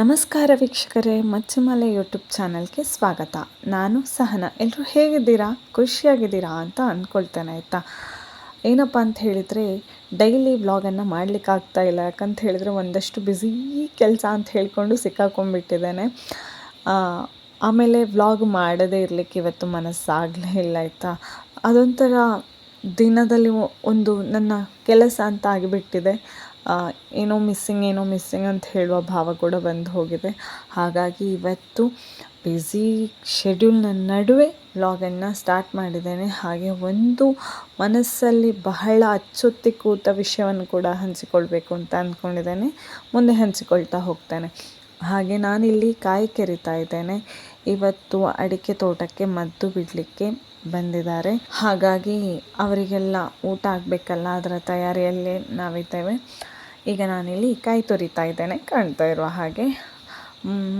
ನಮಸ್ಕಾರ ವೀಕ್ಷಕರೇ, ಮಚ್ಚಿಮಲೆ ಯೂಟ್ಯೂಬ್ ಚಾನಲ್ಗೆ ಸ್ವಾಗತ. ನಾನು ಸಹನ. ಎಲ್ಲರೂ ಹೇಗಿದ್ದೀರಾ? ಖುಷಿಯಾಗಿದ್ದೀರಾ ಅಂತ ಅಂದ್ಕೊಳ್ತೇನೆ ಆಯಿತಾ? ಏನಪ್ಪ ಅಂತ ಹೇಳಿದರೆ, ಡೈಲಿ ವ್ಲಾಗನ್ನು ಮಾಡಲಿಕ್ಕಾಗ್ತಾ ಇಲ್ಲ. ಯಾಕಂತ ಹೇಳಿದರೆ, ಒಂದಷ್ಟು ಬ್ಯುಸಿ ಕೆಲಸ ಅಂತ ಹೇಳಿಕೊಂಡು ಸಿಕ್ಕಾಕೊಂಡ್ಬಿಟ್ಟಿದ್ದೇನೆ. ಆಮೇಲೆ ವ್ಲಾಗ್ ಮಾಡದೇ ಇರಲಿಕ್ಕೆ ಇವತ್ತು ಮನಸ್ಸಾಗಲೇ ಇಲ್ಲ, ಆಯಿತಾ? ಅದೊಂಥರ ದಿನದಲ್ಲಿ ಒಂದು ನನ್ನ ಕೆಲಸ ಅಂತ ಆಗಿಬಿಟ್ಟಿದೆ. ಏನೋ ಮಿಸ್ಸಿಂಗ್ ಏನೋ ಮಿಸ್ಸಿಂಗ್ ಅಂತ ಹೇಳುವ ಭಾವ ಕೂಡ ಬಂದು ಹೋಗಿದೆ. ಹಾಗಾಗಿ ಇವತ್ತು ಬ್ಯುಸಿ ಶೆಡ್ಯೂಲ್ನ ನಡುವೆ ವ್ಲಾಗನ್ನು ಸ್ಟಾರ್ಟ್ ಮಾಡಿದ್ದೇನೆ. ಹಾಗೆ ಒಂದು ಮನಸ್ಸಲ್ಲಿ ಬಹಳ ಅಚ್ಚೊತ್ತಿ ಕೂತ ವಿಷಯವನ್ನು ಕೂಡ ಹಂಚಿಕೊಳ್ಬೇಕು ಅಂತ ಅಂದ್ಕೊಂಡಿದ್ದೇನೆ. ಮುಂದೆ ಹಂಚಿಕೊಳ್ತಾ ಹೋಗ್ತೇನೆ. ಹಾಗೆ ನಾನಿಲ್ಲಿ ಕಾಯಿ ಕೆರಿತಾ ಇದ್ದೇನೆ. ಇವತ್ತು ಅಡಿಕೆ ತೋಟಕ್ಕೆ ಮದ್ದು ಬಿಡಲಿಕ್ಕೆ ಬಂದಿದ್ದಾರೆ. ಹಾಗಾಗಿ ಅವರಿಗೆಲ್ಲ ಊಟ ಆಗಬೇಕಲ್ಲ, ಅದರ ತಯಾರಿಯಲ್ಲಿ ನಾವಿದ್ದೇವೆ. ಈಗ ನಾನಿಲ್ಲಿ ಕಾಯಿ ತುರಿತಾ ಇದ್ದೇನೆ, ಕಾಣ್ತಾ ಇರುವ ಹಾಗೆ.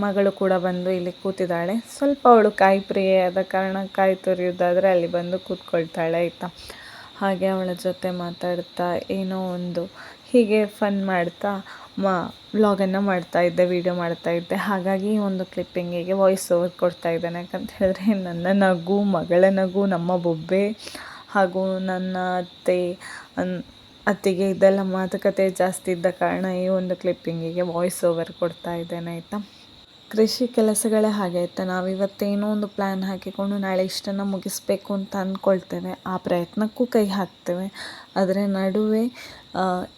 ಮಗಳು ಕೂಡ ಬಂದು ಇಲ್ಲಿ ಕೂತಿದ್ದಾಳೆ. ಸ್ವಲ್ಪ ಅವಳು ಕಾಯಿ ಪ್ರಿಯೆ ಆದ ಕಾರಣ ಕಾಯಿ ತುರಿಯೋದಾದರೆ ಅಲ್ಲಿ ಬಂದು ಕೂತ್ಕೊಳ್ತಾಳೆ ಆಯಿತಾ. ಹಾಗೆ ಅವಳ ಜೊತೆ ಮಾತಾಡ್ತಾ ಏನೋ ಒಂದು ಹೀಗೆ ಫನ್ ಮಾಡ್ತಾ, ಮಾ ವ್ಲಾಗನ್ನು ಮಾಡ್ತಾ ಇದ್ದೆ ವೀಡಿಯೋ ಮಾಡ್ತಾ ಇದ್ದೆ. ಹಾಗಾಗಿ ಒಂದು ಕ್ಲಿಪ್ಪಿಂಗಿಗೆ ವಾಯ್ಸ್ ಓವರ್ ಕೊಡ್ತಾ ಇದ್ದೇನೆ. ಯಾಕಂತ ಹೇಳಿದ್ರೆ ನನ್ನ ನಗು, ಮಗಳ ನಗು, ನಮ್ಮ ಬೊಬ್ಬೆ ಹಾಗೂ ನನ್ನ ಅತ್ತೆ ಅತ್ತಿಗೆ ಇದೆಲ್ಲ ಮಾತುಕತೆ ಜಾಸ್ತಿ ಇದ್ದ ಕಾರಣ ಈ ಒಂದು ಕ್ಲಿಪ್ಪಿಂಗಿಗೆ ವಾಯ್ಸ್ ಓವರ್ ಕೊಡ್ತಾ ಇದ್ದೇನೆ, ಆಯಿತಾ? ಕೃಷಿ ಕೆಲಸಗಳೇ ಹಾಗೆ, ಆಯಿತಾ? ನಾವು ಇವತ್ತೇನೋ ಒಂದು ಪ್ಲ್ಯಾನ್ ಹಾಕಿಕೊಂಡು ನಾಳೆ ಇಷ್ಟನ್ನು ಮುಗಿಸ್ಬೇಕು ಅಂತ ಅಂದ್ಕೊಳ್ತೇವೆ ಆ ಪ್ರಯತ್ನಕ್ಕೂ ಕೈ ಹಾಕ್ತೇವೆ. ಆದರೆ ನಡುವೆ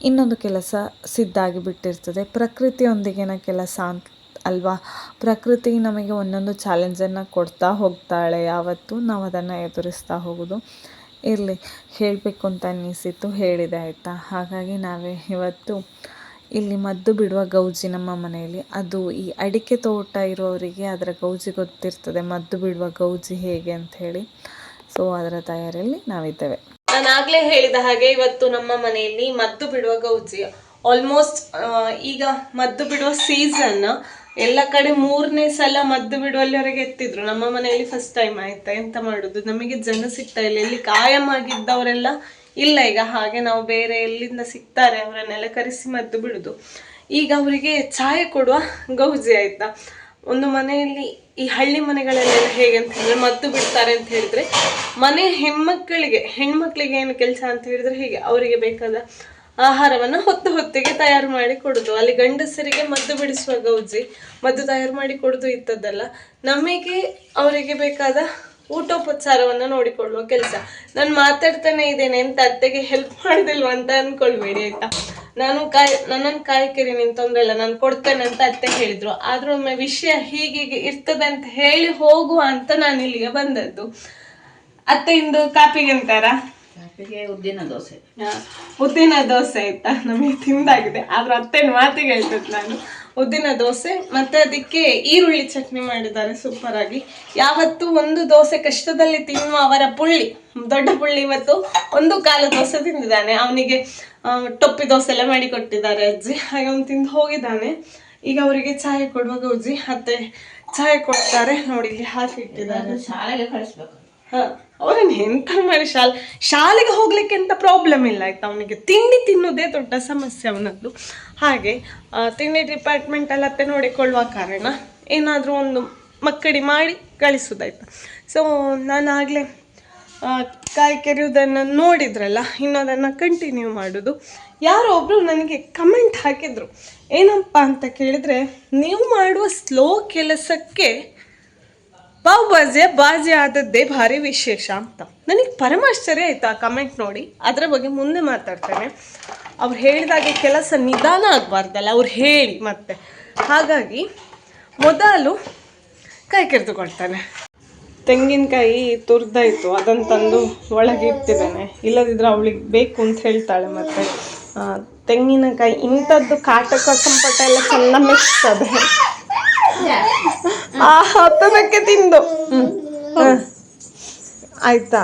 ಇನ್ನೊಂದು ಕೆಲಸ ಸಿದ್ಧಾಗಿ ಬಿಟ್ಟಿರ್ತದೆ ಪ್ರಕೃತಿಯೊಂದಿಗಿನ ಕೆಲಸ ಅಂತ ಅಲ್ವಾ? ಪ್ರಕೃತಿ ನಮಗೆ ಒಂದೊಂದು ಚಾಲೆಂಜನ್ನು ಕೊಡ್ತಾ ಹೋಗ್ತಾಳೆ. ಯಾವತ್ತು ನಾವು ಅದನ್ನು ಎದುರಿಸ್ತಾ ಹೋಗೋದು. ಇರಲಿ, ಹೇಳಬೇಕು ಅಂತ ಅನ್ನಿಸಿತು ಹೇಳಿದೆ ಆಯಿತಾ? ಹಾಗಾಗಿ ನಾವೇ ಇವತ್ತು ಇಲ್ಲಿ ಮದ್ದು ಬಿಡುವ ಗೌಜಿ ನಮ್ಮ ಮನೆಯಲ್ಲಿ. ಅದು ಈ ಅಡಿಕೆ ತೋಟ ಇರೋರಿಗೆ ಅದರ ಗೌಜಿ ಗೊತ್ತಿರ್ತದೆ, ಮದ್ದು ಬಿಡುವ ಗೌಜಿ ಹೇಗೆ ಅಂತ ಹೇಳಿ. ಸೊ ಅದರ ತಯಾರಿಯಲ್ಲಿ ನಾವಿದ್ದೇವೆ. ನಾನು ಆಗಲೇ ಹೇಳಿದ ಹಾಗೆ ಇವತ್ತು ನಮ್ಮ ಮನೆಯಲ್ಲಿ ಮದ್ದು ಬಿಡುವ ಗೌಜಿ. ಆಲ್ಮೋಸ್ಟ್ ಈಗ ಮದ್ದು ಬಿಡುವ ಸೀಸನ್ ಎಲ್ಲ ಕಡೆ ಮೂರನೇ ಸಲ ಮದ್ದು ಬಿಡುವಲ್ಲಿವರೆಗೆ ಎತ್ತಿದ್ರು. ನಮ್ಮ ಮನೆಯಲ್ಲಿ ಫಸ್ಟ್ ಟೈಮ್ ಆಯ್ತಾ? ಎಂತ ಮಾಡುದು? ನಮಗೆ ಜನ ಸಿಗ್ತಾ ಇಲ್ಲ. ಇಲ್ಲಿ ಕಾಯಂ ಆಗಿದ್ದವರೆಲ್ಲ ಇಲ್ಲ ಈಗ. ಹಾಗೆ ನಾವು ಬೇರೆ ಎಲ್ಲಿಂದ ಸಿಗ್ತಾರೆ? ಅವರನ್ನೆಲ್ಲ ಕರೆಸಿ ಮದ್ದು ಬಿಡುದು. ಈಗ ಅವರಿಗೆ ಛಾಯೆ ಕೊಡುವ ಗೌಜಿ ಆಯ್ತಾ? ಒಂದು ಮನೆಯಲ್ಲಿ ಈ ಹಳ್ಳಿ ಮನೆಗಳಲ್ಲೆಲ್ಲ ಹೇಗೆ ಅಂತ ಹೇಳಿದ್ರೆ, ಮದ್ದು ಬಿಡ್ತಾರೆ ಅಂತ ಹೇಳಿದ್ರೆ, ಮನೆ ಹೆಣ್ಮಕ್ಳಿಗೆ ಹೆಣ್ಮಕ್ಳಿಗೆ ಏನು ಕೆಲಸ ಅಂತ ಹೇಳಿದ್ರೆ ಹೀಗೆ? ಅವರಿಗೆ ಬೇಕಾದ ಆಹಾರವನ್ನು ಹೊತ್ತು ಹೊತ್ತಿಗೆ ತಯಾರು ಮಾಡಿ ಕೊಡುದು. ಅಲ್ಲಿ ಗಂಡಸರಿಗೆ ಮದ್ದು ಬಿಡಿಸುವ ಗೌಜಿ ಮದ್ದು ತಯಾರು ಮಾಡಿ ಕೊಡುದು ಇತ್ತದಲ್ಲ ನಮಗೆ ಅವರಿಗೆ ಬೇಕಾದ ಊಟೋಪಚಾರವನ್ನ ನೋಡಿಕೊಳ್ಳುವ ಕೆಲಸ. ನಾನು ಮಾತಾಡ್ತಾನೆ ಇದ್ದೇನೆ ಅಂತ ಅತ್ತೆಗೆ ಹೆಲ್ಪ್ ಮಾಡೋದಿಲ್ವ ಅಂತ ಅಂದ್ಕೊಳ್ಬೇಡಿ ಆಯ್ತಾ? ನಾನು ಕಾಯಿ, ನನ್ನನ್ನು ಕಾಯಿ ಕೆರಿ ನಿನ್ ತೊಂದರೆ ಇಲ್ಲ. ನಾನು ಕೊಡ್ತೇನೆ ಅಂತ ಅತ್ತೆ ಹೇಳಿದ್ರು. ಆದ್ರೂ ಒಮ್ಮೆ ವಿಷಯ ಹೀಗೀಗೆ ಇರ್ತದೆ ಅಂತ ಹೇಳಿ ಹೋಗುವ ಅಂತ ನಾನು ಇಲ್ಲಿಗೆ ಬಂದದ್ದು. ಅತ್ತೆ ಇಂದು ಕಾಪಿಗೆ ಅಂತಾರ? ಉದ್ದಿನ ದೋಸೆ. ಉದ್ದಿನ ದೋಸೆ ಆಯ್ತಾ ನಮಗೆ ತಿಂದಾಗಿದೆ. ಆದ್ರೆ ಅತ್ತೆನ ಮಾತಿಗೆ ಹೇಳ್ತದೆ ನಾನು. ಉದ್ದಿನ ದೋಸೆ ಮತ್ತೆ ಅದಕ್ಕೆ ಈರುಳ್ಳಿ ಚಟ್ನಿ ಮಾಡಿದ್ದಾರೆ ಸೂಪರ್ ಆಗಿ ಯಾವತ್ತು ಒಂದು ದೋಸೆ ಕಷ್ಟದಲ್ಲಿ ತಿನ್ನುವ ಅವರ ಪುಳ್ಳಿ ದೊಡ್ಡ ಪುಳ್ಳಿ ಇವತ್ತು ಒಂದು ಕಾಲು ದೋಸೆ ತಿಂದಿದ್ದಾನೆ. ಅವನಿಗೆ ಟೊಪ್ಪಿ ದೋಸೆ ಎಲ್ಲ ಮಾಡಿ ಕೊಟ್ಟಿದ್ದಾರೆ ಅಜ್ಜಿ. ಹಾಗೆ ಅವ್ನು ತಿಂದು ಹೋಗಿದ್ದಾನೆ. ಈಗ ಅವರಿಗೆ ಚಾಯ್ ಕೊಡುವಾಗ ಅಜ್ಜಿ ಅತ್ತೆ ಚಾಯ್ ಕೊಡ್ತಾರೆ. ನೋಡಿ ಇಲ್ಲಿ ಹಾಕಿ ಇಟ್ಟಿದ್ದಾರೆ. ಅದು ಶಾಲೆಗೆ ಕಳಿಸ್ಬೇಕು. ಹ, ಅವರನ್ನ ಎಂತ ಮಾಡಿ ಶಾಲೆ, ಶಾಲೆಗೆ ಹೋಗ್ಲಿಕ್ಕೆ ಎಂತ ಪ್ರಾಬ್ಲಮ್ ಇಲ್ಲ, ಆಯ್ತಾ? ಅವನಿಗೆ ತಿಂಡಿ ತಿನ್ನೋದೇ ದೊಡ್ಡ ಸಮಸ್ಯೆ ಅವನದ್ದು. ಹಾಗೆ ತಿಂಡಿ ಡಿಪಾರ್ಟ್ಮೆಂಟ್ ಅಲ್ಲಿ ಅತ್ತೆ ನೋಡಿಕೊಳ್ಳುವ ಕಾರಣ ಏನಾದರೂ ಒಂದು ಮಕ್ಕಡಿ ಮಾಡಿ ಕಳಿಸೋದಾಯ್ತಾ. ಸೊ ನಾನು ಆಗಲೇ ಕಾಯಿ ಕೆರೆಯುವುದನ್ನು ನೋಡಿದ್ರಲ್ಲ ಇನ್ನು ಅದನ್ನು ಕಂಟಿನ್ಯೂ ಮಾಡೋದು. ಯಾರೋ ಒಬ್ಬರು ನನಗೆ ಕಮೆಂಟ್ ಹಾಕಿದ್ರು. ಏನಪ್ಪ ಅಂತ ಕೇಳಿದರೆ, ನೀವು ಮಾಡುವ ಸ್ಲೋ ಕೆಲಸಕ್ಕೆ ಪಾವ್ ಬಾಜಿಯ ಬಾಜಿ ಆದದ್ದೇ ಭಾರಿ ವಿಶೇಷ ಅಂತ. ನನಗೆ ಪರಮಾಶ್ಚರ್ಯ ಆಯ್ತು ಆ ಕಮೆಂಟ್ ನೋಡಿ. ಅದರ ಬಗ್ಗೆ ಮುಂದೆ ಮಾತಾಡ್ತೇನೆ. ಅವ್ರು ಹೇಳಿದಾಗೆ ಕೆಲಸ ನಿಧಾನ ಆಗಬಾರ್ದಲ್ಲ, ಅವ್ರು ಹೇಳಿ ಮತ್ತೆ. ಹಾಗಾಗಿ ಮೊದಲು ಕೈ ಕೆರೆದುಕೊಳ್ತಾನೆ. ತೆಂಗಿನಕಾಯಿ ತುರ್ದಾಯ್ತು ಅದನ್ನು ತಂದು ಒಳಗೆ ಇಟ್ಟಿದ್ದಾನೆ. ಇಲ್ಲದಿದ್ರೆ ಅವಳಿಗೆ ಬೇಕು ಅಂತ ಹೇಳ್ತಾಳೆ ಮತ್ತೆ. ತೆಂಗಿನಕಾಯಿ ಇಂಥದ್ದು ಕಾಟಕ ಸಂಪಟ ಎಲ್ಲ ಚೆನ್ನಾಗಿ ಮಿಕ್ಸ್ ಹತ್ತದಕ್ಕೆ ತಿಂದು. ಆಯ್ತಾ?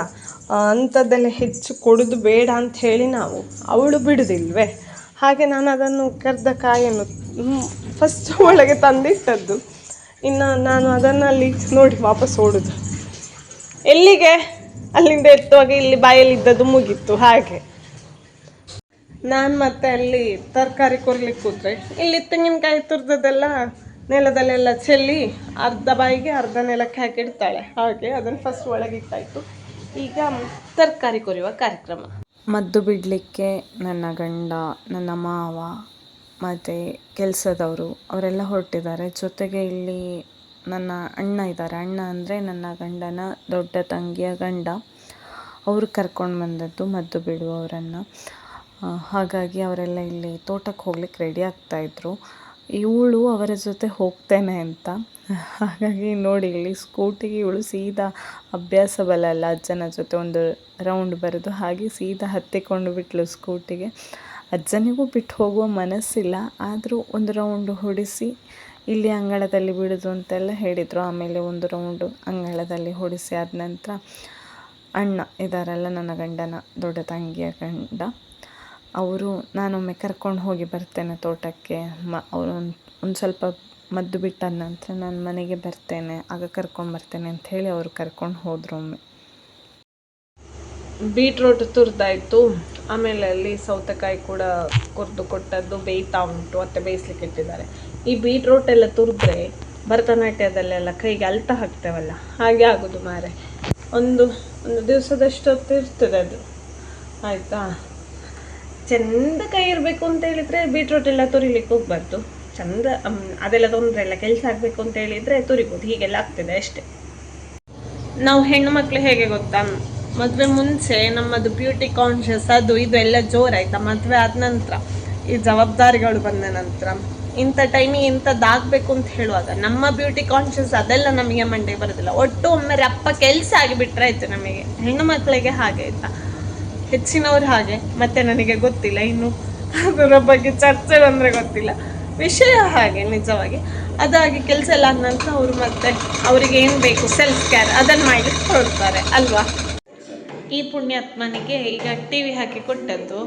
ಅಂಥದ್ದೆಲ್ಲ ಹೆಚ್ಚು ಕೊಡೋದು ಬೇಡ ಅಂತ ಹೇಳಿ ನಾವು ಅವಳು ಬಿಡುದಿಲ್ವೇ? ಹಾಗೆ ನಾನು ಅದನ್ನು ಕರೆದ ಕಾಯನ್ನು ಫಸ್ಟ್ ಒಳಗೆ ತಂದಿಟ್ಟದ್ದು. ಇನ್ನು ನಾನು ಅದನ್ನು ಅಲ್ಲಿ ನೋಡಿ ವಾಪಸ್ ಓಡುದು. ಎಲ್ಲಿಗೆ? ಅಲ್ಲಿಂದ ಎತ್ತುವಾಗ ಇಲ್ಲಿ ಬಾಯಲ್ಲಿ ಇದ್ದದ್ದು ಮುಗೀತು, ಹಾಗೆ. ನಾನು ಮತ್ತೆ ಅಲ್ಲಿ ತರಕಾರಿ ಕೊರ್ಲಿಕ್ಕೆ ಕೂತ್ರೆ, ಇಲ್ಲಿ ತೆಂಗಿನಕಾಯಿ ತುರ್ದದೆಲ್ಲ ನೆಲದಲ್ಲೆಲ್ಲ ಚೆಲ್ಲಿ ಅರ್ಧ ಬಾಯಿಗೆ ಅರ್ಧ ನೆಲಕ್ಕೆ ಹಾಕಿಡ್ತಾಳೆ ಹಾಗೆ ಅದನ್ನು ಫಸ್ಟ್ ಒಳಗಿಟ್ಟಾಯಿತು ಈಗ ತರಕಾರಿ ಕೊರೆಯುವ ಕಾರ್ಯಕ್ರಮ. ಮದ್ದು ಬಿಡಲಿಕ್ಕೆ ನನ್ನ ಗಂಡ, ನನ್ನ ಮಾವ, ಮತ್ತು ಕೆಲಸದವರು ಅವರೆಲ್ಲ ಹೊರಟಿದ್ದಾರೆ. ಜೊತೆಗೆ ಇಲ್ಲಿ ನನ್ನ ಅಣ್ಣ ಇದ್ದಾರೆ. ಅಣ್ಣ ಅಂದರೆ ನನ್ನ ಗಂಡನ ದೊಡ್ಡ ತಂಗಿಯ ಗಂಡ. ಅವರು ಕರ್ಕೊಂಡು ಬಂದದ್ದು ಮದ್ದು ಬಿಡುವವರನ್ನು. ಹಾಗಾಗಿ ಅವರೆಲ್ಲ ಇಲ್ಲಿ ತೋಟಕ್ಕೆ ಹೋಗ್ಲಿಕ್ಕೆ ರೆಡಿ ಆಗ್ತಾಯಿದ್ರು ಇವಳು ಅವರ ಜೊತೆ ಹೋಗ್ತೇನೆ ಅಂತ. ಹಾಗಾಗಿ ನೋಡಿ, ಇಲ್ಲಿ ಸ್ಕೂಟಿಗೆ ಇವಳು ಸೀದಾ ಅಭ್ಯಾಸ ಬಲ ಅಲ್ಲ ಅಜ್ಜನ ಜೊತೆ ಒಂದು ರೌಂಡ್ ಬರೆದು ಹಾಗೆ ಸೀದಾ ಹತ್ತಿಕೊಂಡು ಬಿಟ್ಲು ಸ್ಕೂಟಿಗೆ. ಅಜ್ಜನಿಗೂ ಬಿಟ್ಟು ಹೋಗುವ ಮನಸ್ಸಿಲ್ಲ, ಆದರೂ ಒಂದು ರೌಂಡ್ ಹೊಡಿಸಿ ಇಲ್ಲಿ ಅಂಗಳದಲ್ಲಿ ಬಿಡೋದು ಅಂತೆಲ್ಲ ಹೇಳಿದರು. ಆಮೇಲೆ ಒಂದು ರೌಂಡು ಅಂಗಳದಲ್ಲಿ ಹೊಡಿಸಿ ಆದ ನಂತರ, ಅಣ್ಣ ಇದಾರಲ್ಲ ನನ್ನ ಗಂಡನ ದೊಡ್ಡ ತಂಗಿಯ ಗಂಡ ಅವರು ನಾನೊಮ್ಮೆ ಕರ್ಕೊಂಡು ಹೋಗಿ ಬರ್ತೇನೆ ತೋಟಕ್ಕೆ. ಮ, ಅವರು ಒಂದು ಒಂದು ಸ್ವಲ್ಪ ಮದ್ದು ಬಿಟ್ಟಾದ ನಂತರ ನಾನು ಮನೆಗೆ ಬರ್ತೇನೆ. ಆಗ ಕರ್ಕೊಂಡು ಬರ್ತೇನೆ ಅಂತ ಹೇಳಿ ಅವರು ಕರ್ಕೊಂಡು ಹೋದ್ರು ಒಮ್ಮೆ. ಬೀಟ್ರೋಟ್ ತುರಿದಾಯಿತು. ಆಮೇಲೆ ಅಲ್ಲಿ ಸೌತೆಕಾಯಿ ಕೂಡ ಕೊರ್ದು ಕೊಟ್ಟದ್ದು ಬೇಯ್ತಾ ಉಂಟು ಮತ್ತೆ ಬೇಯಿಸ್ಲಿಕ್ಕೆ ಇಟ್ಟಿದ್ದಾರೆ. ಈ ಬೀಟ್ರೋಟ್ ಎಲ್ಲ ತುರಿದ್ರೆ ಭರತನಾಟ್ಯದಲ್ಲೆಲ್ಲ ಕೈಗೆ ಅಲ್ತ ಹಾಕ್ತೇವಲ್ಲ, ಹಾಗೆ ಆಗೋದು ಮಾರೆ. ಒಂದು ಒಂದು ದಿವಸದಷ್ಟು ಹೊತ್ತು ಇರ್ತದೆ ಅದು. ಆಯಿತಾ? ಚಂದ ಕೈ ಇರಬೇಕು ಅಂತ ಹೇಳಿದ್ರೆ ಬೀಟ್ರೂಟ್ ಎಲ್ಲ ತುರಿಲಿಕ್ಕೆ ಹೋಗ್ಬಾರ್ದು. ಚಂದ ಅದೆಲ್ಲ ತೊಂದರೆ ಇಲ್ಲ, ಕೆಲಸ ಆಗಬೇಕು ಅಂತ ಹೇಳಿದ್ರೆ ತುರಿಬೋದು, ಹೀಗೆಲ್ಲ ಆಗ್ತದೆ ಅಷ್ಟೇ. ನಾವು ಹೆಣ್ಣು ಮಕ್ಳು ಹೇಗೆ ಗೊತ್ತಾ? ಮದುವೆ ಮುಂಚೆ ನಮ್ಮದು ಬ್ಯೂಟಿ ಕಾನ್ಷಿಯಸ್ ಅದು, ಇದು ಎಲ್ಲ ಜೋರಾಯ್ತಾ? ಮದುವೆ ಆದ ನಂತರ, ಈ ಜವಾಬ್ದಾರಿಗಳು ಬಂದ ನಂತರ, ಇಂಥ ಟೈಮಿಗೆ ಇಂಥದ್ದಾಗಬೇಕು ಅಂತ ಹೇಳುವಾಗ, ನಮ್ಮ ಬ್ಯೂಟಿ ಕಾನ್ಷಿಯಸ್ ಅದೆಲ್ಲ ನಮಗೆ ಮಂಡೆ ಬರೋದಿಲ್ಲ. ಒಟ್ಟು ಒಮ್ಮೆ ರಪ್ಪ ಕೆಲಸ ಆಗಿಬಿಟ್ರೆ ಆಯ್ತು ನಮಗೆ. ಹೆಣ್ಣು ಮಕ್ಕಳಿಗೆ ಹಾಗೆ ಆಯ್ತಾ? ಹೆಚ್ಚಿನವ್ರು ಹಾಗೆ, ಮತ್ತೆ ನನಗೆ ಗೊತ್ತಿಲ್ಲ. ಇನ್ನು ಅದರ ಬಗ್ಗೆ ಚರ್ಚೆ ಅಂದರೆ ಗೊತ್ತಿಲ್ಲ. ವಿಷಯ ಹಾಗೆ, ನಿಜವಾಗಿ. ಅದಾಗಿ ಕೆಲಸ ಎಲ್ಲ ಆದ ನಂತರ ಅವರು ಮತ್ತೆ ಅವರಿಗೆ ಏನು ಬೇಕು ಸೆಲ್ಫ್ ಕೇರ್ ಅದನ್ನು ಮಾಡಿ ಕೊಡ್ತಾರೆ, ಅಲ್ವಾ? ಈ ಪುಣ್ಯಾತ್ಮನಿಗೆ ಈಗ ಟಿ ವಿ ಹಾಕಿ ಕೊಟ್ಟದ್ದು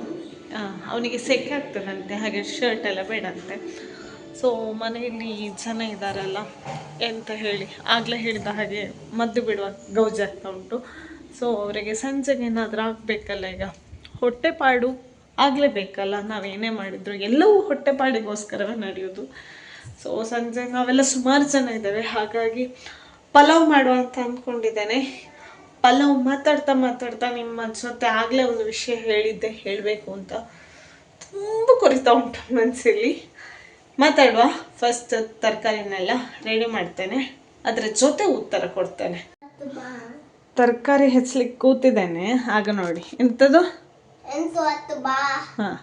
ಅವನಿಗೆ ಸೆಕೆ ಆಗ್ತದಂತೆ, ಹಾಗೆ ಶರ್ಟ್ ಎಲ್ಲ ಬೇಡಂತೆ. ಸೊ ಮನೆಯಲ್ಲಿ ಜನ ಇದ್ದಾರಲ್ಲ ಎಂತ ಹೇಳಿ, ಆಗಲೇ ಹೇಳಿದ ಹಾಗೆ ಮದ್ದು ಬಿಡುವ ಗೌಜ್ ಆಗ್ತಾ ಉಂಟು. ಸೊ ಅವರಿಗೆ ಸಂಜೆಗೆ ಏನಾದರೂ ಆಗಬೇಕಲ್ಲ ಈಗ. ಹೊಟ್ಟೆಪಾಡು ಆಗಲೇಬೇಕಲ್ಲ. ನಾವೇನೇ ಮಾಡಿದ್ರು ಎಲ್ಲವೂ ಹೊಟ್ಟೆಪಾಡಿಗೋಸ್ಕರವೇ ನಡೆಯೋದು. ಸೊ ಸಂಜೆ ನಾವೆಲ್ಲ ಸುಮಾರು ಜನ ಇದ್ದೇವೆ. ಹಾಗಾಗಿ ಪಲಾವ್ ಮಾಡುವ ಅಂತ ಅಂದ್ಕೊಂಡಿದ್ದೇನೆ ಪಲಾವ್ ಮಾತಾಡ್ತಾ ಮಾತಾಡ್ತಾ ನಿಮ್ಮ ಜೊತೆ ಆಗಲೇ ಒಂದು ವಿಷಯ ಹೇಳಿದ್ದೆ, ಹೇಳಬೇಕು ಅಂತ. ತುಂಬ ಕೊರಿತಾ ಉಂಟು ಮನಸ್ಸಲ್ಲಿ ಮಾತಾಡುವ. ಫಸ್ಟ್ ತರಕಾರಿನೆಲ್ಲ ರೆಡಿ ಮಾಡ್ತೇನೆ. ಅದರ ಜೊತೆ ಉತ್ತರ ಕೊಡ್ತೇನೆ. ತರಕಾರಿ ಹೆಚ್ಚಲಿಕ್ಕೆ ಕೂತಿದ್ದೇನೆ. ಆಗ ನೋಡಿ. ಎಂಥದ್ದು ಹಾಂ.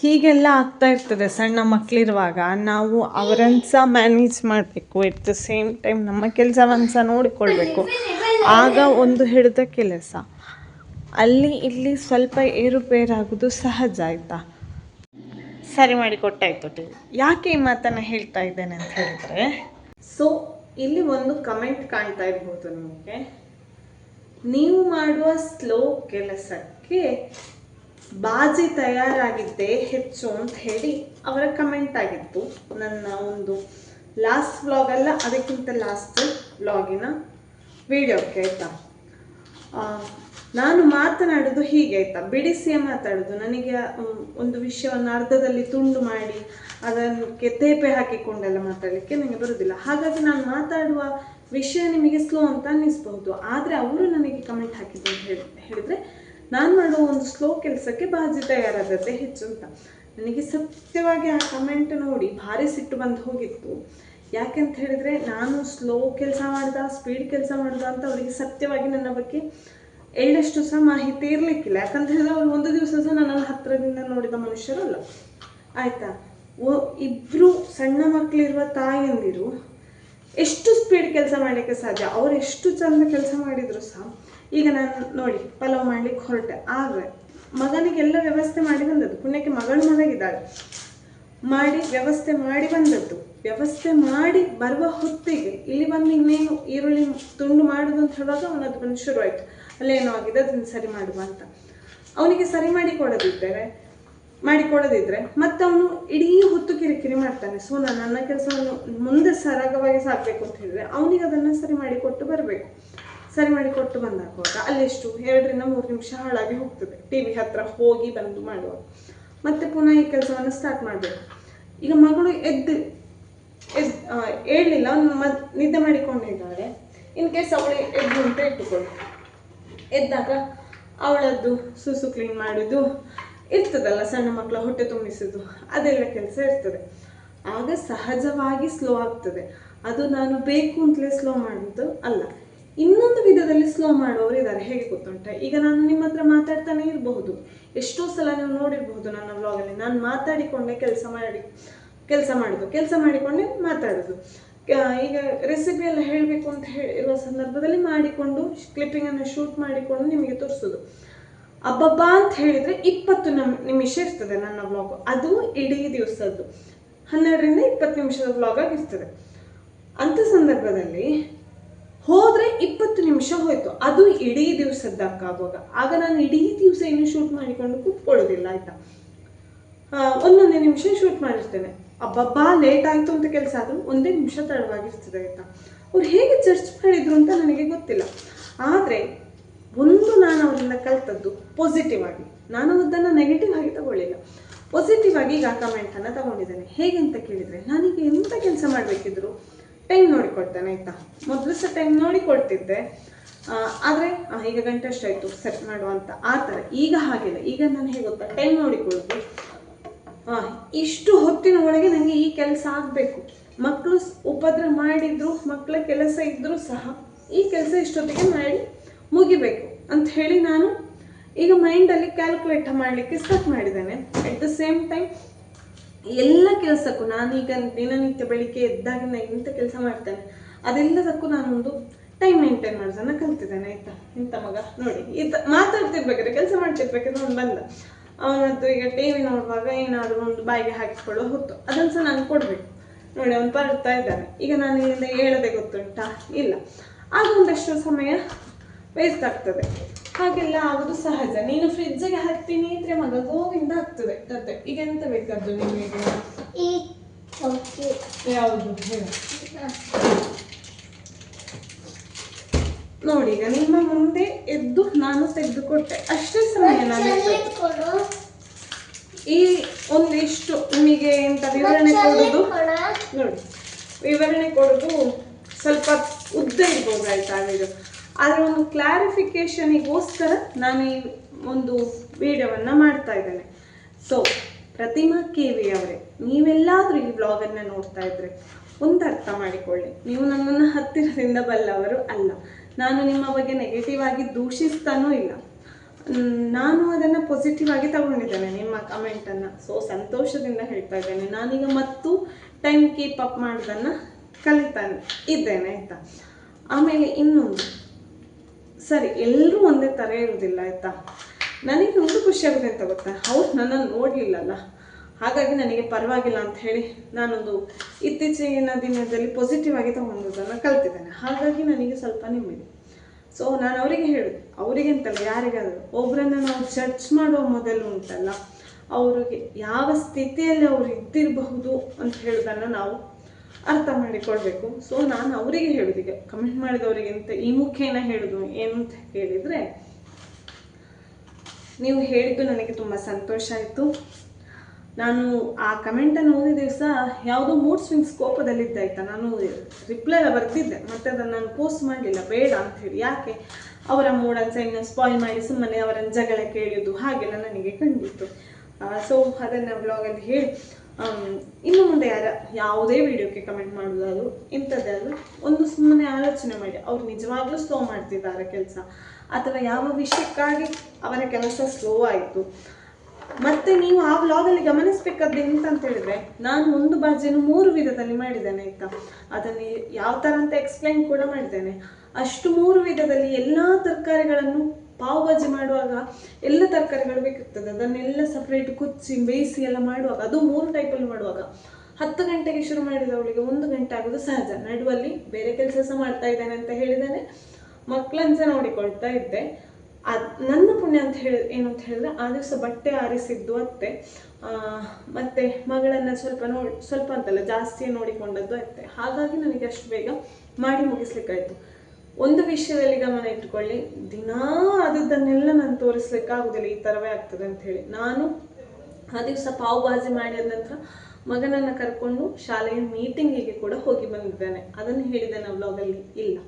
ಹೀಗೆಲ್ಲ ಆಗ್ತಾ ಇರ್ತದೆ ಸಣ್ಣ ಮಕ್ಕಳಿರುವಾಗ ನಾವು ಅವರನ್ನು ಸಹ ಮ್ಯಾನೇಜ್ ಮಾಡಬೇಕು. ಎಟ್ ದ ಸೇಮ್ ಟೈಮ್ ನಮ್ಮ ಕೆಲಸವನ್ನು ಸಹ ನೋಡಿಕೊಳ್ಬೇಕು. ಆಗ ಒಂದು ಹಿಡಿದ ಕೆಲಸ. ಅಲ್ಲಿ ಇಲ್ಲಿ ಸ್ವಲ್ಪ ಏರುಪೇರಾಗೋದು ಸಹಜ ಆಯಿತಾ? ಸರಿ ಮಾಡಿ ಕೊಟ್ಟಾಯ್ತು ಟಿ. ಯಾಕೆ ಈ ಮಾತನ್ನು ಹೇಳ್ತಾ ಇದ್ದೇನೆ ಅಂತ ಹೇಳಿದ್ರೆ ಸೊ ಇಲ್ಲಿ ಒಂದು ಕಮೆಂಟ್ ಕಾಣ್ತಾ ಇರ್ಬೋದು ನಿಮಗೆ. ನೀವು ಮಾಡುವ ಸ್ಲೋ ಕೆಲಸಕ್ಕೆ ಬಾಜಿ ತಯಾರಾಗಿದ್ದೆ ಹೆಚ್ಚು ಅಂತ ಹೇಳಿ ಅವರ ಕಮೆಂಟ್ ಆಗಿತ್ತು. ನನ್ನ ಒಂದು ಲಾಸ್ಟ್ ವ್ಲಾಗ್ ಅಲ್ಲ, ಅದಕ್ಕಿಂತ ಲಾಸ್ಟ್ ವ್ಲಾಗಿನ ವಿಡಿಯೋಕ್ಕೆ ಆಯಿತಾ? ನಾನು ಮಾತನಾಡೋದು ಹೀಗೆ ಆಯ್ತಾ? ಬಿಡಿಸಿಯೇ ಮಾತಾಡೋದು, ನನಗೆ ಒಂದು ವಿಷಯವನ್ನು ಅರ್ಧದಲ್ಲಿ ತುಂಡು ಮಾಡಿ ಅದಕ್ಕೆ ತೇಪೆ ಹಾಕಿಕೊಂಡೆಲ್ಲ ಮಾತಾಡಲಿಕ್ಕೆ ನನಗೆ ಬರುವುದಿಲ್ಲ ಹಾಗಾಗಿ ನಾನು ಮಾತಾಡುವ ವಿಷಯ ನಿಮಗೆ ಸ್ಲೋ ಅಂತ ಅನ್ನಿಸ್ಬಹುದು. ಆದರೆ ಅವರು ನನಗೆ ಕಮೆಂಟ್ ಹಾಕಿದ್ದು ಅಂತ ಹೇಳಿ ಹೇಳಿದರೆ ನಾನು ಮಾಡೋ ಒಂದು ಸ್ಲೋ ಕೆಲಸಕ್ಕೆ ಬಾಜಿ ತಯಾರಾದದ್ದೇ ಹೆಚ್ಚು ಅಂತ. ನನಗೆ ಸತ್ಯವಾಗಿ ಆ ಕಮೆಂಟ್ ನೋಡಿ ಭಾರಿ ಸಿಟ್ಟು ಬಂದು ಹೋಗಿತ್ತು. ಯಾಕೆಂತ ಹೇಳಿದರೆ ನಾನು ಸ್ಲೋ ಕೆಲಸ ಮಾಡ್ದ ಸ್ಪೀಡ್ ಕೆಲಸ ಮಾಡ್ದ ಅಂತ ಅವರಿಗೆ ಸತ್ಯವಾಗಿ ನನ್ನ ಬಗ್ಗೆ ಎಳ್ಳಷ್ಟು ಸಹ ಮಾಹಿತಿ ಇರಲಿಕ್ಕಿಲ್ಲ. ಯಾಕಂತ ಹೇಳಿದ್ರೆ ಅವ್ರು ಒಂದು ದಿವಸ ಸಹ ನನ್ನ ಹತ್ತಿರದಿಂದ ನೋಡಿದ ಮನುಷ್ಯರಲ್ಲ. ಆಯ್ತಾ? ಓ ಇಬ್ಬರು ಸಣ್ಣ ಮಕ್ಕಳಿರುವ ತಾಯಂದಿರು ಎಷ್ಟು ಸ್ಪೀಡ್ ಕೆಲಸ ಮಾಡಲಿಕ್ಕೆ ಸಾಧ್ಯ? ಅವ್ರು ಎಷ್ಟು ಚಂದ ಕೆಲಸ ಮಾಡಿದ್ರು ಸಹ. ಈಗ ನಾನು ನೋಡಿ, ಪಲಾವ್ ಮಾಡ್ಲಿಕ್ಕೆ ಹೊರಟೆ. ಆದರೆ ಮಗನಿಗೆಲ್ಲ ವ್ಯವಸ್ಥೆ ಮಾಡಿ ಬಂದದ್ದು. ಪುಣ್ಯಕ್ಕೆ ಮಗಳು ಮಲಗಿದ್ದಾಳೆ ಮಾಡಿ, ವ್ಯವಸ್ಥೆ ಮಾಡಿ ಬಂದದ್ದು. ವ್ಯವಸ್ಥೆ ಮಾಡಿ ಬರುವ ಹೊತ್ತಿಗೆ ಇಲ್ಲಿ ಬಂದು ಇನ್ನೇನು ಈರುಳ್ಳಿ ತುಂಡು ಮಾಡುದು ಅಂತ ಹೇಳುವಾಗ ಅವನದು ಬಂದು ಆಯ್ತು ಅಲ್ಲೇನೋ ಆಗಿದೆ ಅದನ್ನು ಸರಿ ಮಾಡುವ ಅಂತ. ಅವನಿಗೆ ಸರಿ ಮಾಡಿ ಕೊಡದಿದ್ದರೆ ಮಾಡಿ ಕೊಡದಿದ್ರೆ ಮತ್ತೆ ಅವನು ಇಡೀ ಹೊತ್ತು ಕಿರಿಕಿರಿ ಮಾಡ್ತಾನೆ. ಸೊ, ನಾನು ನನ್ನ ಕೆಲಸವನ್ನು ಮುಂದೆ ಸರಾಗವಾಗಿ ಸಾಕಬೇಕು ಅಂತ ಹೇಳಿದ್ರೆ ಅವನಿಗೆ ಅದನ್ನು ಸರಿ ಮಾಡಿ ಕೊಟ್ಟು ಬರಬೇಕು. ಸರಿ ಮಾಡಿ ಕೊಟ್ಟು ಬಂದಾಗುವಾಗ ಅಲ್ಲೆಷ್ಟು ಎರಡರಿಂದ ಮೂರು ನಿಮಿಷ ಹಾಳಾಗಿ ಹೋಗ್ತದೆ. ಟಿ ವಿ ಹತ್ರ ಹೋಗಿ ಬಂದು ಮಾಡುವಾಗ. ಮತ್ತೆ ಪುನಃ ಈ ಕೆಲಸವನ್ನು ಸ್ಟಾರ್ಟ್ ಮಾಡಬೇಕು. ಈಗ ಮಗಳು ಎದ್ದು, ಎದ್ ಹೇಳಲಿಲ್ಲ ಅವ್ನು ನಿದ್ದೆ ಮಾಡಿಕೊಂಡಿದ್ದಾಳೆ ಇನ್ ಕೇಸ್ ಅವಳು ಎದ್ದು ಅಂತ ಇಟ್ಟುಕೊಳ್ಳಿ ಎದ್ದಾಗ ಅವಳದ್ದು ಸುಸು ಕ್ಲೀನ್ ಮಾಡೋದು ಇರ್ತದಲ್ಲ ಸಣ್ಣ ಮಕ್ಕಳ ಹೊಟ್ಟೆ ತುಂಬಿಸೋದು, ಅದೆಲ್ಲ ಕೆಲಸ ಇರ್ತದೆ. ಆಗ ಸಹಜವಾಗಿ ಸ್ಲೋ ಆಗ್ತದೆ. ಅದು ನಾನು ಬೇಕು ಅಂತಲೇ ಸ್ಲೋ ಮಾಡೋದು ಅಲ್ಲ. ಇನ್ನೊಂದು ವಿಧದಲ್ಲಿ ಸ್ಲೋ ಮಾಡುವವರು ಇದ್ದಾರೆ. ಹೇಗೆ ಗೊತ್ತುಂಟ? ಈಗ ನಾನು ನಿಮ್ಮ ಹತ್ರ ಮಾತಾಡ್ತಾನೆ ಇರಬಹುದು. ಎಷ್ಟೋ ಸಲ ನೀವು ನೋಡಿರಬಹುದು ನನ್ನ ವ್ಲಾಗಲ್ಲಿ ನಾನು ಮಾತಾಡಿಕೊಂಡೆ ಕೆಲಸ ಮಾಡಿ, ಕೆಲಸ ಮಾಡೋದು, ಕೆಲಸ ಮಾಡಿಕೊಂಡೆ ಮಾತಾಡೋದು. ಈಗ ರೆಸಿಪಿ ಎಲ್ಲ ಹೇಳಬೇಕು ಅಂತ ಹೇಳಿರುವ ಸಂದರ್ಭದಲ್ಲಿ ಮಾಡಿಕೊಂಡು ಕ್ಲಿಪ್ಪಿಂಗನ್ನು ಶೂಟ್ ಮಾಡಿಕೊಂಡು ನಿಮಗೆ ತೋರಿಸೋದು. ಅಬ್ಬಬ್ಬ ಅಂತ ಹೇಳಿದರೆ ಇಪ್ಪತ್ತು ನಮ್, ನಿಮಿಷ ಇರ್ತದೆ ನನ್ನ ವ್ಲಾಗ್ ಅದು ಇಡೀ ದಿವಸದ್ದು. ಹನ್ನೆರಡರಿಂದ ಇಪ್ಪತ್ತು ನಿಮಿಷದ ವ್ಲಾಗ್ ಆಗಿರ್ತದೆ ಅಂಥ ಸಂದರ್ಭದಲ್ಲಿ ಹೋದರೆ ಇಪ್ಪತ್ತು ನಿಮಿಷ ಹೋಯ್ತು. ಅದು ಇಡೀ ದಿವಸದ್ದಕ್ಕಾಗುವಾಗ. ಆಗ ನಾನು ಇಡೀ ದಿವಸ ಇನ್ನು ಶೂಟ್ ಮಾಡಿಕೊಂಡು ಕೂತ್ಕೊಳ್ಳೋದಿಲ್ಲ, ಆಯ್ತಾ? ಒಂದೊಂದೇ ನಿಮಿಷ ಶೂಟ್ ಮಾಡಿರ್ತೇನೆ. ಅಬ್ಬಬ್ಬಾ ಲೇಟ್ ಆಯ್ತು ಅಂತ ಕೆಲಸ ಆದರೂ ಒಂದೇ ನಿಮಿಷ ತಡವಾಗಿರ್ತದೆ ಆಯಿತಾ? ಅವ್ರು ಹೇಗೆ ಚರ್ಚ್ ಮಾಡಿದ್ರು ಅಂತ ನನಗೆ ಗೊತ್ತಿಲ್ಲ. ಆದರೆ ಒಂದು ನಾನು ಅವರಿಂದ ಕಲ್ತದ್ದು ಪಾಸಿಟಿವ್ ಆಗಿ. ನಾನು ಅದನ್ನು ನೆಗೆಟಿವ್ ಆಗಿ ತಗೊಳ್ಳಿಲ್ಲ. ಪಾಸಿಟಿವ್ ಆಗಿ ಈಗ ಕಮೆಂಟನ್ನು ತಗೊಂಡಿದ್ದೇನೆ. ಹೇಗೆ ಅಂತ ಕೇಳಿದರೆ, ನನಗೆ ಎಂಥ ಕೆಲಸ ಮಾಡಬೇಕಿದ್ರು ಟೈಮ್ ನೋಡಿಕೊಡ್ತೇನೆ ಆಯಿತಾ? ಮೊದಲು ಸಹ ಟೈಮ್ ನೋಡಿ ಕೊಡ್ತಿದ್ದೆ ಆದರೆ ಈಗ ಗಂಟೆ ಅಷ್ಟಾಯಿತು ಸೆಟ್ ಮಾಡುವ ಅಂತ. ಆ ಥರ. ಈಗ ಹಾಗಿಲ್ಲ. ಈಗ ನಾನು ಹೇಗೆ ಗೊತ್ತಾ? ಟೈಮ್ ನೋಡಿಕೊಳ್ಳೋದು. ಇಷ್ಟು ಹೊತ್ತಿನ ಒಳಗೆ ನನಗೆ ಈ ಕೆಲಸ ಆಗಬೇಕು. ಮಕ್ಕಳು ಉಪದ್ರ ಮಾಡಿದ್ರು ಮಕ್ಕಳ ಕೆಲಸ ಇದ್ದರೂ ಸಹ ಈ ಕೆಲಸ ಇಷ್ಟೊತ್ತಿಗೆ ಮಾಡಿ ಮುಗಿಬೇಕು ಅಂತ ಹೇಳಿ ನಾನು ಈಗ ಮೈಂಡಲ್ಲಿ ಕ್ಯಾಲ್ಕುಲೇಟ್ ಮಾಡಲಿಕ್ಕೆ ಸ್ಟಾರ್ಟ್ ಮಾಡಿದ್ದೇನೆ. ಎಟ್ ದ ಸೇಮ್ ಟೈಮ್ ಎಲ್ಲ ಕೆಲಸಕ್ಕೂ ನಾನೀಗ ದಿನನಿತ್ಯ ಬೆಳಿಗ್ಗೆ ಎದ್ದಾಗ ನಾನು ಕೆಲಸ ಮಾಡ್ತೇನೆ. ಅದೆಲ್ಲದಕ್ಕೂ ನಾನೊಂದು ಟೈಮ್ ಮೇಂಟೈನ್ ಮಾಡೋದನ್ನು ಕಲ್ತಿದ್ದೇನೆ, ಆಯ್ತಾ? ಇಂಥ ಮಗ, ನೋಡಿ ಈತ ಮಾತಾಡ್ತಿರ್ಬೇಕಾದ್ರೆ, ಕೆಲಸ ಮಾಡ್ತಿರ್ಬೇಕಾದ್ರೆ ಅವ್ನು ಬಂದ. ಅವನದ್ದು ಈಗ ಟಿ ವಿ ನೋಡುವಾಗ ಏನಾದರೂ ಒಂದು ಬಾಯಿಗೆ ಹಾಕಿಕೊಳ್ಳೋ ಹೊತ್ತು. ಅದನ್ನು ಸಹ ನಾನು ಕೊಡಬೇಕು. ನೋಡಿ, ಅವನು ಬರ್ತಾ ಇದ್ದಾನೆ. ಈಗ ನಾನು ಇಲ್ಲಿಂದ ಹೇಳದೆ ಗೊತ್ತುಂಟಾ? ಇಲ್ಲ. ಆಗ ಒಂದಷ್ಟು ಸಮಯ ವೇಸ್ಟ್ ಆಗ್ತದೆ. ಹಾಗೆಲ್ಲ ಆಗೋದು ಸಹಜ. ನೀನು ಫ್ರಿಜ್ಜಿಗೆ ಹಾಕ್ತೀನಿ ಇದ್ರೆ ಮಗ ಗೋವಿಂದ ಆಗ್ತದೆ ಕತೆ ಈಗ ಎಂತ ಬೇಕಾದ್ದು ನಿಮಗೆ? ಯಾವುದು? ಹೇಳು. ನೋಡಿ ಈಗ ನಿಮ್ಮ ಮುಂದೆ ಎದ್ದು ನಾನು ತೆಗೆದುಕೊಟ್ಟೆ. ಅಷ್ಟೇ ಸಮಯ ನಾನು. ಈ ಒಂದಿಷ್ಟು ನಿಮಗೆ ಎಂತ ವಿವರಣೆ ಕೊಡೋದು? ಕೊಡ. ನೋಡಿ ವಿವರಣೆ ಕೊಡೋದು ಸ್ವಲ್ಪ ಉದ್ದ ಇರ್ಬೋದು ಆಯ್ತಾ ಆದರೆ ಒಂದು ಕ್ಲಾರಿಫಿಕೇಶನಿಗೋಸ್ಕರ ನಾನು ಈ ಒಂದು ವಿಡಿಯೋವನ್ನು ಮಾಡ್ತಾ ಇದ್ದೇನೆ. ಸೊ ಪ್ರತಿಮಾ ಕೆ ವಿ ಅವರೇ, ನೀವೆಲ್ಲಾದರೂ ಈ ಬ್ಲಾಗನ್ನು ನೋಡ್ತಾ ಇದ್ರೆ ಒಂದು ಅರ್ಥ ಮಾಡಿಕೊಳ್ಳಿ. ನೀವು ನನ್ನನ್ನು ಹತ್ತಿರದಿಂದ ಬಲ್ಲವರು ಅಲ್ಲ. ನಾನು ನಿಮ್ಮ ಬಗ್ಗೆ ನೆಗೆಟಿವ್ ಆಗಿ ದೂಷಿಸ್ತಾನೂ ಇಲ್ಲ. ನಾನು ಅದನ್ನು ಪಾಸಿಟಿವ್ ಆಗಿ ತಗೊಂಡಿದ್ದೇನೆ ನಿಮ್ಮ ಕಮೆಂಟನ್ನು. ಸೊ ಸಂತೋಷದಿಂದ ಹೇಳ್ತಾ ಇದ್ದೇನೆ. ನಾನೀಗ ಮತ್ತು ಟೈಮ್ ಕೀಪ್ ಅಪ್ ಮಾಡೋದನ್ನು ಕಲಿತಾನೆ ಇದ್ದೇನೆ, ಆಯಿತಾ? ಆಮೇಲೆ ಇನ್ನೊಂದು. ಸರಿ, ಎಲ್ಲರೂ ಒಂದೇ ಥರ ಇರೋದಿಲ್ಲ, ಆಯಿತಾ? ನನಗೆ ಒಂದು ಖುಷಿ ಆಗುತ್ತೆ ಅಂತ ಗೊತ್ತಾ? ಅವ್ರು ನನ್ನನ್ನು ನೋಡಲಿಲ್ಲಲ್ಲ? ಹಾಗಾಗಿ ನನಗೆ ಪರವಾಗಿಲ್ಲ ಅಂತ ಹೇಳಿ ನಾನೊಂದು ಇತ್ತೀಚಿನ ದಿನದಲ್ಲಿ ಪಾಸಿಟಿವ್ ಆಗಿ ತಗೊಂಡಿದ್ದನ್ನು ಕಲ್ತಿದ್ದೇನೆ. ಹಾಗಾಗಿ ನನಗೆ ಸ್ವಲ್ಪ ನೆಮ್ಮದಿ. ಸೊ ನಾನು ಅವರಿಗೆ ಹೇಳಿದೆ, ಅವರಿಗೆ ಅಂತಲ್ಲ, ಯಾರಿಗಾದರೂ. ಒಬ್ಬರನ್ನ ನಾವು ಜಡ್ಜ್ ಮಾಡುವ ಮೊದಲು ಉಂಟಲ್ಲ, ಅವರಿಗೆ ಯಾವ ಸ್ಥಿತಿಯಲ್ಲಿ ಅವರು ಇದ್ದಿರಬಹುದು ಅಂತ ಹೇಳೋದನ್ನು ನಾವು ಅರ್ಥ ಮಾಡಿಕೊಳ್ಬೇಕು. ಸೊ ನಾನು ಅವರಿಗೆ ಹೇಳುದು ಈಗ ಕಮೆಂಟ್ ಮಾಡಿದವರಿಗಿಂತ ಈ ಮುಖೇನ ಹೇಳುದು ಏನು ಅಂತ ಕೇಳಿದರೆ, ನೀವು ಹೇಳಿದ್ದು ನನಗೆ ತುಂಬ ಸಂತೋಷ ಆಯಿತು. ನಾನು ಆ ಕಮೆಂಟನ್ನು ಓದಿದ ದಿವಸ ಯಾವುದೋ ಮೂಡ್ ಸ್ವಿಂಗ್ಸ್ ಕೋಪದಲ್ಲಿದ್ದೆ ಆಯ್ತಾ, ನಾನು ರಿಪ್ಲೈ ಎಲ್ಲ ಬರ್ತಿದ್ದೆ, ಮತ್ತೆ ಅದನ್ನು ನಾನು ಪೋಸ್ಟ್ ಮಾಡಲಿಲ್ಲ, ಬೇಡ ಅಂತ ಹೇಳಿ. ಯಾಕೆ? ಅವರ ಮೂಡನ್ನು ಇನ್ನು ಸ್ಪಾಯ್ ಮಾಡಿ ಸುಮ್ಮನೆ ಅವರನ್ನು ಜಗಳ ಕೇಳಿದ್ದು ಹಾಗೆಲ್ಲ ನನಗೆ ಕಂಡಿತ್ತು. ಸೊ ಅದನ್ನು ಬ್ಲಾಗಲ್ಲಿ ಹೇಳಿ. ಇನ್ನು ಮುಂದೆ ಯಾರ, ಯಾವುದೇ ವಿಡಿಯೋಕ್ಕೆ ಕಮೆಂಟ್ ಮಾಡೋದಾದ್ರು ಇಂಥದ್ದಾದ್ರು ಒಂದು ಸುಮ್ಮನೆ ಆಲೋಚನೆ ಮಾಡಿ. ಅವ್ರು ನಿಜವಾಗ್ಲೂ ಸ್ಲೋ ಮಾಡ್ತಿದ್ದಾರೆ ಕೆಲಸ. ಅಥವಾ ಯಾವ ವಿಷಯಕ್ಕಾಗಿ ಅವರ ಕೆಲಸ ಸ್ಲೋ ಆಯಿತು. ಮತ್ತೆ ನೀವು ಆ ವ್ಲಾಗಲ್ಲಿ ಗಮನಿಸಬೇಕಾದ್ದು ಎಂತ ಹೇಳಿದ್ರೆ, ನಾನು ಒಂದು ಬಾಜಿಯನ್ನು ಮೂರು ವಿಧದಲ್ಲಿ ಮಾಡಿದ್ದೇನೆ, ಆಯ್ತಾ? ಅದನ್ನು ಯಾವ ಥರ ಅಂತ ಎಕ್ಸ್ಪ್ಲೈನ್ ಕೂಡ ಮಾಡಿದ್ದೇನೆ. ಅಷ್ಟು ಮೂರು ವಿಧದಲ್ಲಿ ಎಲ್ಲ ತರಕಾರಿಗಳನ್ನು ಪಾವ್ ಭಾಜಿ ಮಾಡುವಾಗ ಎಲ್ಲ ತರಕಾರಿಗಳು ಬೇಕಿರ್ತದೆ. ಅದನ್ನೆಲ್ಲ ಸಪ್ರೇಟ್ ಕುಚ್ಚಿ ಬೇಯಿಸಿ ಎಲ್ಲ ಮಾಡುವಾಗ, ಅದು ಮೂರು ಟೈಪಲ್ಲಿ ಮಾಡುವಾಗ ಹತ್ತು ಗಂಟೆಗೆ ಶುರು ಮಾಡಿದ ಅವಳಿಗೆ ಒಂದು ಗಂಟೆ ಆಗೋದು ಸಹಜ. ನಡುವಲ್ಲಿ ಬೇರೆ ಕೆಲಸ ಸಹ ಮಾಡ್ತಾ ಇದ್ದೇನೆ ಅಂತ ಹೇಳಿದ್ದೇನೆ ಮಕ್ಕಳನ್ನ ಸಹ ನೋಡಿಕೊಳ್ತಾ ಇದ್ದೆ. ಅದ್ ನನ್ನ ಪುಣ್ಯ ಅಂತ ಹೇಳಿ, ಏನು ಅಂತ ಹೇಳಿದ್ರೆ ಆ ದಿವಸ ಬಟ್ಟೆ ಆರಿಸಿದ್ದು ಅತ್ತೆ. ಮತ್ತೆ ಮಗಳನ್ನ ಸ್ವಲ್ಪ ನೋಡಿ ಸ್ವಲ್ಪ ಅಂತಲ್ಲ ಜಾಸ್ತಿ ನೋಡಿಕೊಂಡದ್ದು ಅತ್ತೆ. ಹಾಗಾಗಿ ನನಗೆ ಅಷ್ಟು ಬೇಗ ಮಾಡಿ ಮುಗಿಸ್ಲಿಕ್ಕಾಯ್ತು. ಒಂದು ವಿಷಯದಲ್ಲಿ ಗಮನ ಇಟ್ಟುಕೊಳ್ಳಿ. ದಿನಾ ಅದನ್ನೆಲ್ಲ ನಾನು ತೋರಿಸ್ಲಿಕ್ಕೆ ಆಗುದಿಲ್ಲ ಈ ತರವೇ ಆಗ್ತದೆ ಅಂತ ಹೇಳಿ. ನಾನು ಆ ದಿವಸ ಪಾವ್ ಭಾಜಿ ಮಾಡಿದ ನಂತರ ಮಗನನ್ನು ಕರ್ಕೊಂಡು ಶಾಲೆಯ ಮೀಟಿಂಗಿಗೆ ಕೂಡ ಹೋಗಿ ಬಂದಿದ್ದೇನೆ. ಅದನ್ನು ಹೇಳಿದೆ ನಾವು ಬ್ಲಾಗಲ್ಲಿ ಇಲ್ಲ.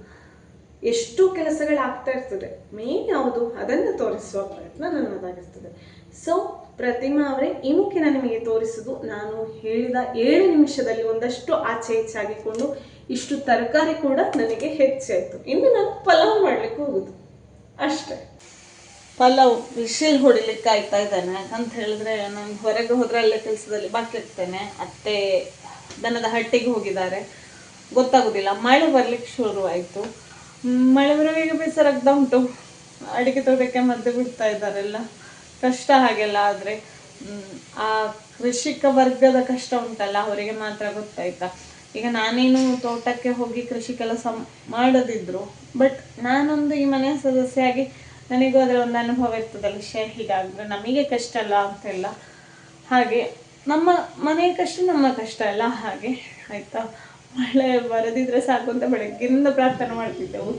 ಎಷ್ಟು ಕೆಲಸಗಳಾಗ್ತಾ ಇರ್ತದೆ. ಮೇನ್ ಯಾವುದು? ಅದನ್ನು ತೋರಿಸುವ ಪ್ರಯತ್ನ ನನ್ನದಾಗಿರ್ತದೆ. ಸೊ ಪ್ರತಿಮಾ ಅವರೇ, ಈ ಮುಖ್ಯ ನಿಮಗೆ ತೋರಿಸುವುದು. ನಾನು ಹೇಳಿದ ಏಳು ನಿಮಿಷದಲ್ಲಿ ಒಂದಷ್ಟು ಆಚೆ ಈಚಾಗಿಕೊಂಡು ಇಷ್ಟು ತರಕಾರಿ ಕೂಡ ನನಗೆ ಹೆಚ್ಚಾಯಿತು. ಇನ್ನು ನಾನು ಪಲಾವ್ ಮಾಡ್ಲಿಕ್ಕೆ ಹೋಗುದು. ಅಷ್ಟೇ. ಪಲಾವ್ ವಿಶಿಲ್ ಹೊಡಿಲಿಕ್ಕೆ ಕಾಯ್ತಾ ಇದ್ದಾನೆ. ಅಂತ ಹೇಳಿದ್ರೆ ನಾನು ಹೊರಗೆ ಹೋದ್ರೆ ಅಲ್ಲೇ ಕೆಲಸದಲ್ಲಿ ಬಾಕಿರ್ತೇನೆ ಅತ್ತೆ ದನದ ಹಟ್ಟಿಗೆ ಹೋಗಿದ್ದಾರೆ. ಗೊತ್ತಾಗೋದಿಲ್ಲ. ಮಳೆ ಬರ್ಲಿಕ್ಕೆ ಶುರುವಾಯಿತು. ಮಳೆ ಬರುವಾಗ ಬೇಸರಾಗ್ತಾ ಉಂಟು. ಅಡಿಕೆ ತೋಟಕ್ಕೆ ಮದ್ದು ಬಿಡ್ತಾ ಇದ್ದಾರೆಲ್ಲ. ಕಷ್ಟ ಹಾಗೆಲ್ಲ ಆದರೆ ಆ ಕೃಷಿಕ ವರ್ಗದ ಕಷ್ಟ ಉಂಟಲ್ಲ, ಅವರಿಗೆ ಮಾತ್ರ ಗೊತ್ತಾಯ್ತಾ. ಈಗ ನಾನೇನು ತೋಟಕ್ಕೆ ಹೋಗಿ ಕೃಷಿ ಕೆಲಸ ಮಾಡದಿದ್ರು ಬಟ್ ನಾನೊಂದು ಈ ಮನೆಯ ಸದಸ್ಯೆಯಾಗಿ ನನಗೂ ಅದರ ಒಂದು ಅನುಭವ ಇರ್ತದಲ್ಲ ಶೇ ಹೀಗಾದ್ರೆ ನಮಗೆ ಕಷ್ಟ ಅಲ್ಲ ಅಂತೆಲ್ಲ. ಹಾಗೆ ನಮ್ಮ ಮನೆಯ ಕಷ್ಟ ನಮ್ಮ ಕಷ್ಟ ಅಲ್ಲ, ಹಾಗೆ ಆಯ್ತಾ? ಮಳೆ ಬರದಿದ್ರೆ ಸಾಕು ಅಂತ ಬೆಳಗ್ಗಿಂದ ಪ್ರಾರ್ಥನೆ ಮಾಡ್ತಿದ್ದೆವು.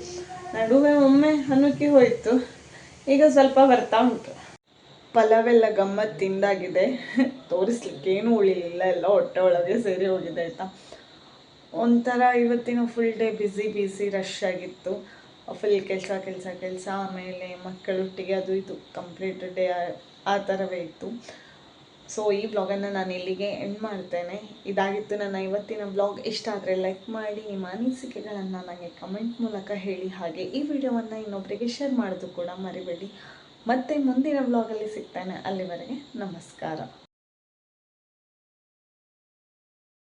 ನಡುವೆ ಒಮ್ಮೆ ಅನುಕಿ ಹೋಯ್ತು. ಈಗ ಸ್ವಲ್ಪ ಬರ್ತಾ ಉಂಟು. ಪಲಾವೆಲ್ಲ ಗಮ್ಮತ್ ತಿಂದಾಗಿದೆ ತೋರಿಸ್ಲಿಕ್ಕೆ ಏನು ಉಳಿಲಿಲ್ಲ, ಎಲ್ಲ ಹೊಟ್ಟೆ ಒಳಗೆ ಸೇರಿ ಹೋಗಿದೆ, ಆಯಿತಾ? ಒಂಥರ ಇವತ್ತಿನ full day busy busy rush ಆಗಿತ್ತು. ಫುಲ್ ಕೆಲಸ ಕೆಲಸ ಕೆಲಸ, ಆಮೇಲೆ ಮಕ್ಕಳೊಟ್ಟಿಗೆ ಅದು ಇದು ಕಂಪ್ಲೀಟ್ ಡೇ ಆ ಥರವೇ ಇತ್ತು. ಸೊ ಈ ಬ್ಲಾಗನ್ನು ನಾನು ಇಲ್ಲಿಗೆ ಎಂಡ್ ಮಾಡ್ತೇನೆ. ಇದಾಗಿತ್ತು ನನ್ನ ಇವತ್ತಿನ ಬ್ಲಾಗ್ ಇಷ್ಟ ಆದರೆ ಲೈಕ್ ಮಾಡಿ, ನಿಮ್ಮ ಅನಿಸಿಕೆಗಳನ್ನು ನನಗೆ ಕಮೆಂಟ್ ಮೂಲಕ ಹೇಳಿ. ಹಾಗೆ ಈ ವಿಡಿಯೋವನ್ನು ಇನ್ನೊಬ್ಬರಿಗೆ ಶೇರ್ ಮಾಡೋದು ಕೂಡ ಮರಿಬೇಡಿ. ಮತ್ತೆ ಮುಂದಿನ ವ್ಲಾಗಲ್ಲಿ ಸಿಗ್ತೇನೆ. ಅಲ್ಲಿವರೆಗೆ ನಮಸ್ಕಾರ.